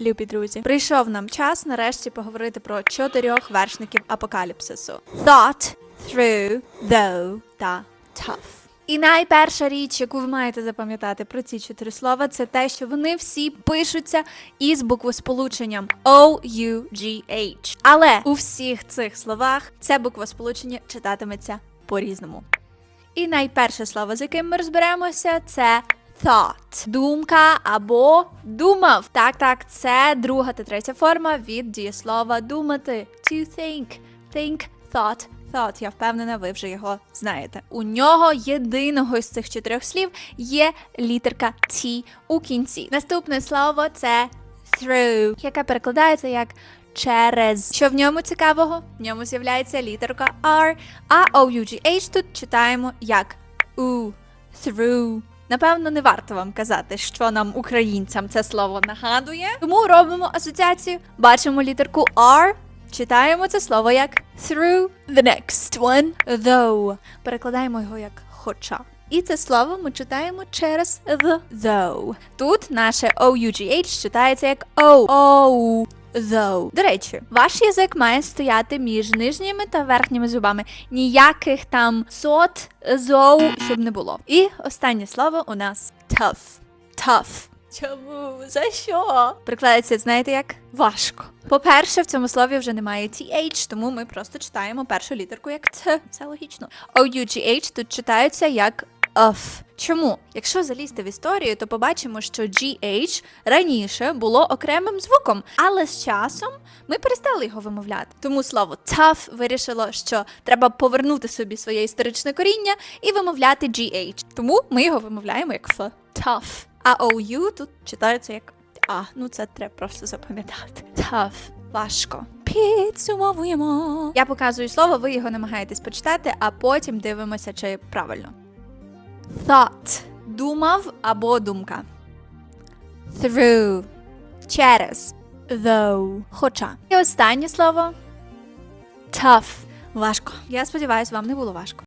любі друзі. Прийшов нам час нарешті поговорити про чотирьох вершників апокаліпсису: Thought, Through, Though та Tough. І найперша річ, яку ви маєте запам'ятати про ці чотири слова, це те, що вони всі пишуться із буквосполученням O-U-G-H. Але у всіх цих словах це буквосполучення читатиметься по-різному. І найперше слово, з яким ми розберемося, це thought. Думка або думав. Так, так, це друга та третя форма від дієслова думати. To think. Think, thought, thought. Я впевнена, ви вже його знаєте. У нього єдиного з цих чотирьох слів є літерка T у кінці. Наступне слово це through, яке перекладається як через. Що в ньому цікавого? В ньому з'являється літерка R, а O-U-G-H тут читаємо як у, through. Напевно, не варто вам казати, що нам, українцям, це слово нагадує. Тому робимо асоціацію, бачимо літерку R, читаємо це слово як through. The next one, though. Перекладаємо його як хоча. І це слово ми читаємо через the though. Тут наше O-U-G-H читається як O. Though. До речі, ваш язик має стояти між нижніми та верхніми зубами. Ніяких там сот, зоу, щоб не було. І останнє слово у нас tough. Tough. Чому? За що? Прикладається, знаєте як? Важко. По-перше, в цьому слові вже немає TH, тому ми просто читаємо першу літерку як Т. Це логічно. O-U-G-H тут читається як of. Чому? Якщо залізти в історію, то побачимо, що GH раніше було окремим звуком, але з часом ми перестали його вимовляти. Тому слово tough вирішило, що треба повернути собі своє історичне коріння і вимовляти GH. Тому ми його вимовляємо як F. Tough. А OU тут читається як А. Ну це треба просто запам'ятати. Tough. Важко. Підсумовуємо. Я показую слово, ви його намагаєтесь почитати, а потім дивимося, чи правильно. Thought – думав або думка. Through – через. Though – хоча. І останнє слово tough – важко. Я сподіваюся, вам не було важко.